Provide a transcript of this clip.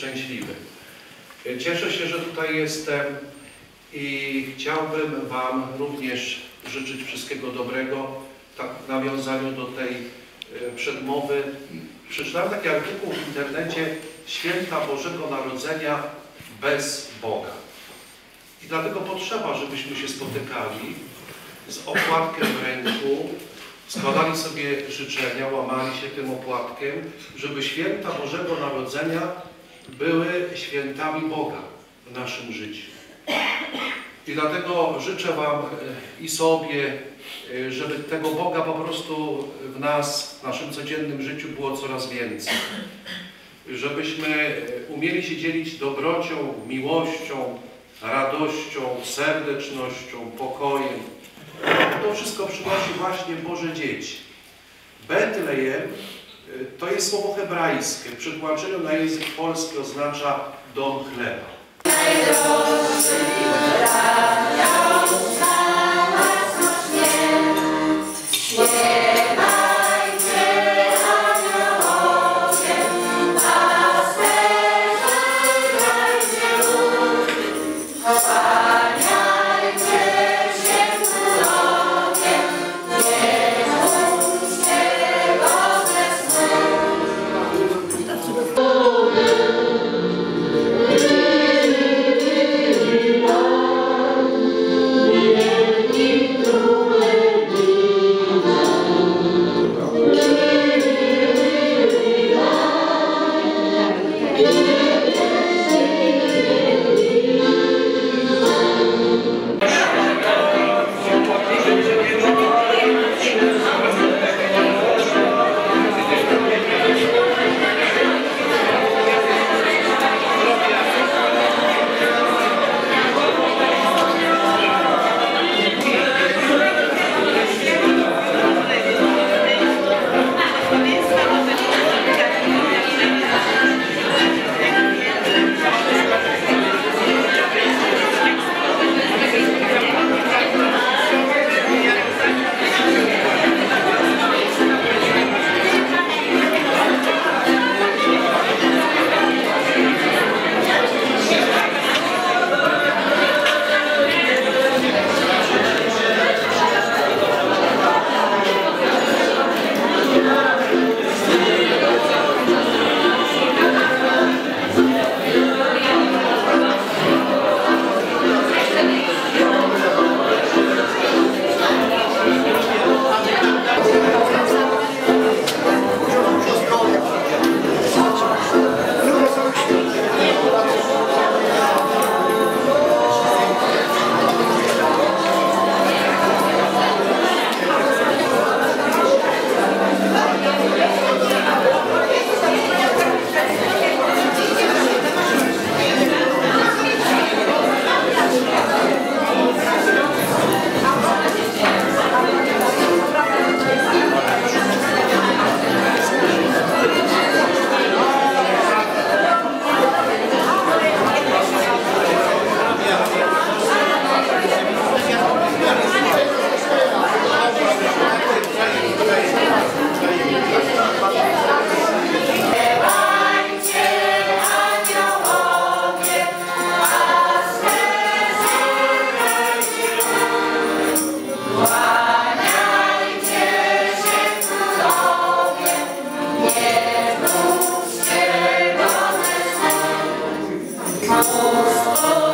szczęśliwy. Cieszę się, że tutaj jestem i chciałbym Wam również życzyć wszystkiego dobrego. Tak w nawiązaniu do tej e, przedmowy przeczytałem taki artykuł w internecie Święta Bożego Narodzenia bez Boga. I dlatego potrzeba, żebyśmy się spotykali z opłatkiem w ręku, składali sobie życzenia, łamali się tym opłatkiem, żeby święta Bożego Narodzenia były świętami Boga w naszym życiu. I dlatego życzę Wam e, i sobie, e, żeby tego Boga po prostu w nas, w naszym codziennym życiu było coraz więcej. Żebyśmy e, umieli się dzielić dobrocią, miłością, radością, serdecznością, pokojem. To wszystko przynosi właśnie Boże dzieci. Betlejem to jest słowo hebrajskie. W przekłaczeniu na język polski oznacza dom chleba. Oh. oh, oh.